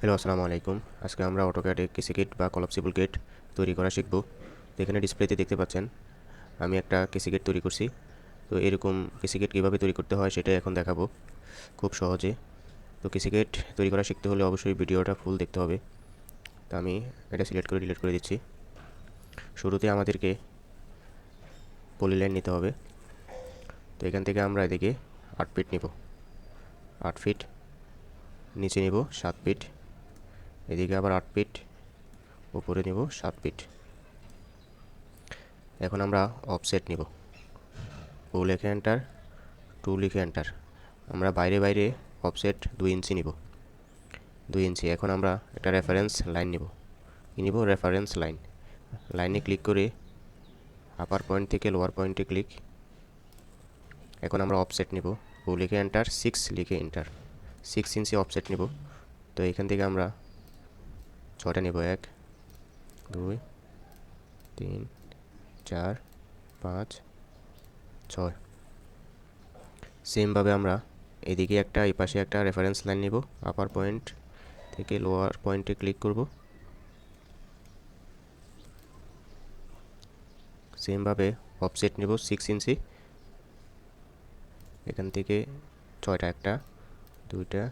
Hello আসসালামু আলাইকুম আজকে আমরা অটোক্যাডে কেসি গেট বা কলাপসিবল গেট তৈরি করা শিখব। তো এখানে ডিসপ্লেতে দেখতে পাচ্ছেন, আমি একটা কেসি গেট তৈরি করছি। তো এরকম কেসি গেট কীভাবে তৈরি করতে হয় সেটাই এখন দেখাবো। খুব সহজে। তো কেসি গেট তৈরি করা শিখতে হলে অবশ্যই ভিডিওটা ফুল দেখতে হবে। তো আমি এটা সিলেক্ট করে ডিলিট করে দিচ্ছি। শুরুতে আমাদেরকে পলিলাইন নিতে হবে। তো এখান থেকে আমরা এদিকে আট ফিট নিব। আট ফিট নিচে নিব সাত ফিট এদিকে আবার আট ফিট। উপরে নিব সাত ফিট। এখন আমরা অফসেট নিব। ও লিখে এন্টার টু লিখে এন্টার আমরা বাইরে বাইরে অফসেট দুই ইঞ্চি নিব। দুই ইঞ্চি এখন আমরা একটা রেফারেন্স লাইন নিব। কি নিব? রেফারেন্স লাইন লাইনে ক্লিক করে আপার পয়েন্ট থেকে লোয়ার পয়েন্টে ক্লিক এখন আমরা অফসেট নিব। ও লিখে এন্টার সিক্স লিখে এন্টার সিক্স ইঞ্চি অফসেট নিব। তো এখান থেকে আমরা ছটা নেব, এক, দুই, তিন, চার, পাঁচ, ছয়। সেমভাবে আমরা এদিকে একটা এই পাশে একটা রেফারেন্স লাইন নিব আপার পয়েন্ট থেকে লোয়ার পয়েন্টে ক্লিক করব। সেমভাবে অফসেট নেব সিক্স ইঞ্চি এখান থেকে ছয়টা একটা, দুইটা,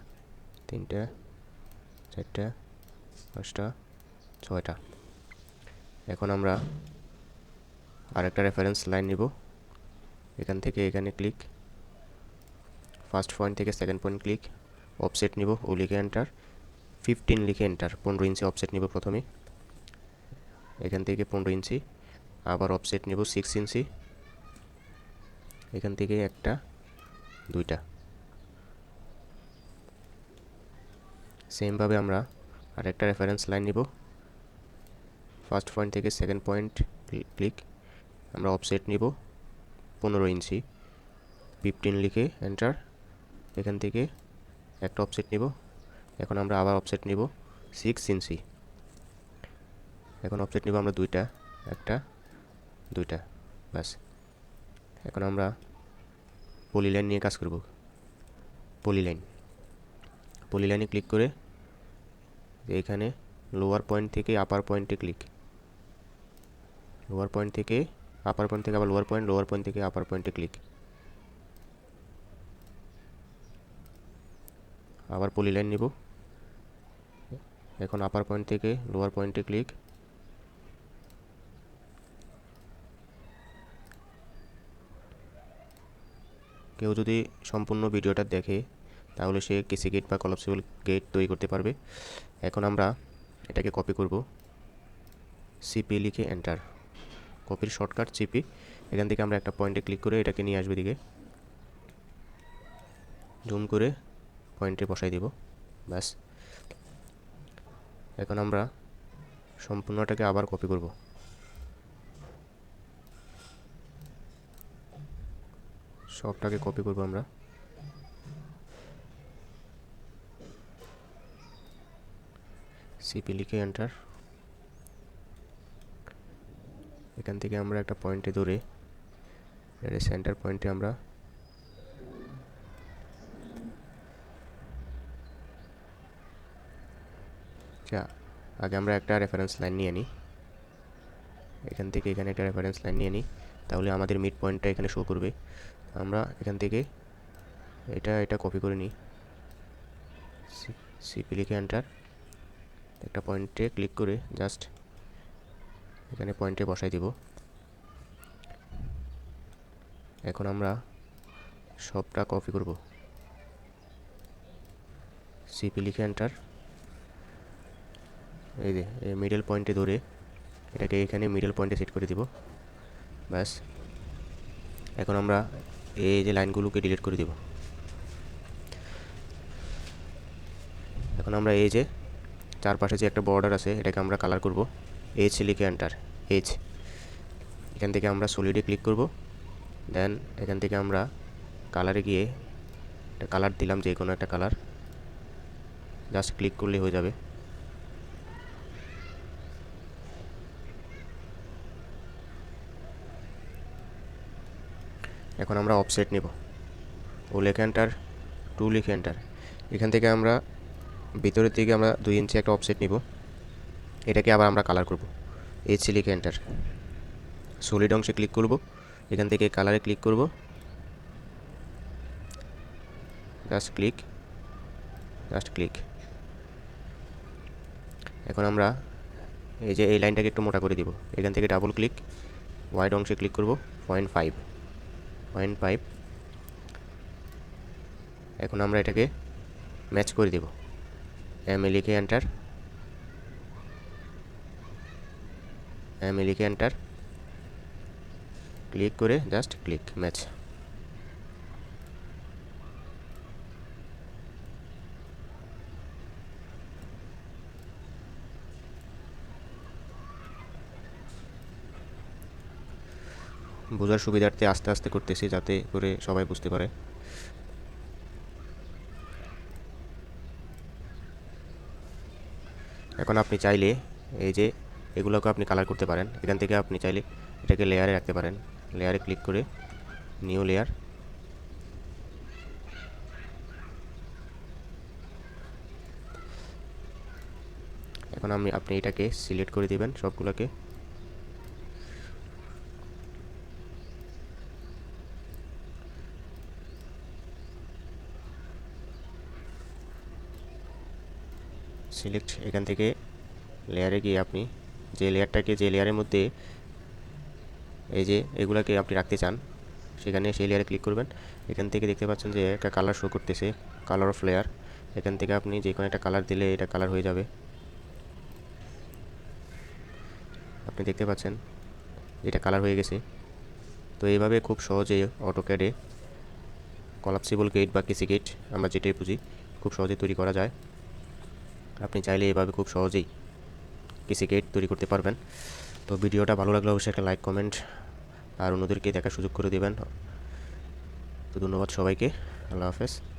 তিনটা, চারটা পাঁচটা ছয়টা। এখন আমরা আরেকটা রেফারেন্স লাইন নিব। এখান থেকে এখানে ক্লিক ফার্স্ট পয়েন্ট থেকে সেকেন্ড পয়েন্ট ক্লিক অফসেট নিব, ও লিখে এন্টার ফিফটিন লিখে এন্টার পনেরো ইঞ্চি অফসেট নিব প্রথমে। এখান থেকে পনেরো ইঞ্চি আবার অফসেট নিব সিক্স ইঞ্চি এখান থেকে একটা, দুইটা। সেমভাবে আমরা আরেকটা রেফারেন্স লাইন নিব। ফার্স্ট পয়েন্ট থেকে সেকেন্ড পয়েন্ট ক্লিক আমরা অফসেট নিব, পনেরো ইঞ্চি। ফিফটিন লিখে এন্টার এখান থেকে একটা অফসেট নিব। এখন আমরা আবার অফসেট নিব সিক্স ইঞ্চি। এখন অফসেট নিব আমরা দুইটা, একটা, দুইটা, ব্যাস। এখন আমরা পলিলাইন নিয়ে কাজ করব। পলিলাইন পলিলাইনে ক্লিক করে এখানে লোয়ার পয়েন্ট থেকে আপার পয়েন্টে ক্লিক লোয়ার পয়েন্ট থেকে আপার পয়েন্ট থেকে আবার লোয়ার পয়েন্ট লোয়ার পয়েন্ট থেকে আপার পয়েন্টে ক্লিক আবার পলিলাইন নিব। এখন আপার পয়েন্ট থেকে লোয়ার পয়েন্টে ক্লিক কেউ যদি সম্পূর্ণ ভিডিওটা দেখে তাহলে সে কেসি গেট বা কলাপসিবল গেট তৈরি করতে পারবে। এখন আমরা এটাকে কপি করব। সিপি লিখে এন্টার কপির শর্টকাট সিপি এখান থেকে আমরা একটা পয়েন্টে ক্লিক করে এটাকে নিয়ে আসবে দিকে জুম করে পয়েন্টে বসাই দিব। ব্যাস। এখন আমরা সম্পূর্ণটাকে আবার কপি করব। সবটাকে কপি করব আমরা। সিপি লিখে এন্টার এখান থেকে আমরা একটা পয়েন্টে এটা সেন্টার পয়েন্টে আমরা আচ্ছা আগে আমরা একটা রেফারেন্স লাইন নিয়ে নিই। এখান থেকে এখানে একটা রেফারেন্স লাইন নিয়ে নিই, তাহলে আমাদের মিড পয়েন্টটা এখানে শো করবে। আমরা এখান থেকে এটা এটা কপি করে নিই। সিপি লিখে এন্টার একটা পয়েন্টে ক্লিক করে জাস্ট এখানে পয়েন্টে বসাই দিব। এখন আমরা সবটা কপি করব। সিপি লিখে এন্টার। এই যে, এই মিডল পয়েন্টে ধরে এটাকে এখানে মিডল পয়েন্টে সেট করে দিব। ব্যাস। এখন আমরা এই যে লাইনগুলোকে ডিলিট করে দিব। এখন আমরা এই যে চারপাশে যে একটা বর্ডার আছে, এটাকে আমরা কালার করব এইচ লিখে এন্টার এইচ এখান থেকে আমরা সলিডে ক্লিক করব দেন এখান থেকে আমরা কালারে গিয়ে একটা কালার দিলাম, যে কোনো একটা কালার জাস্ট ক্লিক করলে হয়ে যাবে। এখন আমরা অফসেট নেব। ও লেখে এন্টার টু লিখে এন্টার এখান থেকে আমরা ভিতরের দিকে আমরা দুই ইঞ্চি একটা অফসেট নিব। এটাকে আবার আমরা কালার করব। এইচ লিখে এন্টার সলিড অংশে ক্লিক করব। এখান থেকে কালারে ক্লিক করব। জাস্ট ক্লিক জাস্ট ক্লিক এখন আমরা এই যে এই লাইনটাকে একটু মোটা করে দিব। এখান থেকে ডাবল ক্লিক ওয়াইড অংশে ক্লিক করব। পয়েন্ট ফাইভ পয়েন্ট ফাইভ এখন আমরা এটাকে ম্যাচ করে দেব। এম এ লিখে এন্টার এম এ লিখে এন্টার ক্লিক করে জাস্ট ক্লিক ম্যাচ বোঝার সুবিধার্থে আস্তে আস্তে করতেছি যাতে করে সবাই বুঝতে পারে। এখন আপনি চাইলে এই যে এগুলোকে আপনি কালার করতে পারেন। এখান থেকে আপনি চাইলে এটাকে লেয়ারে রাখতে পারেন। লেয়ারে ক্লিক করে নিউ লেয়ার এখন আমি, আপনি এটাকে সিলেক্ট করে দিবেন সবগুলোকে। সিলেক্ট এখান থেকে লেয়ারে গিয়ে আপনি যে লেয়ারটাকে যে লেয়ারের মধ্যে এই যে এগুলাকে আপনি রাখতে চান, সেখানে সেই লেয়ারে ক্লিক করবেন। এখান থেকে দেখতে পাচ্ছেন যে একটা কালার শো করতেছে কালার অফ লেয়ার এখান থেকে আপনি যে কোনো একটা কালার দিলে এটা কালার হয়ে যাবে। আপনি দেখতে পাচ্ছেন এটা কালার হয়ে গেছে। তো এইভাবে খুব সহজে অটোক্যাডে কলাপসিবল গেট বা কিসি গেট আমরা যেটাই বুঝি, খুব সহজে তৈরি করা যায়। আপনি চাইলে এভাবে খুব সহজেই কিসি গেট তৈরি করতে পারবেন। তো ভিডিওটা ভালো লাগলে অবশ্যই একটা লাইক কমেন্ট আর অন্যদেরকে দেখার সুযোগ করে দেবেন। তো ধন্যবাদ সবাইকে। আল্লাহ হাফেজ।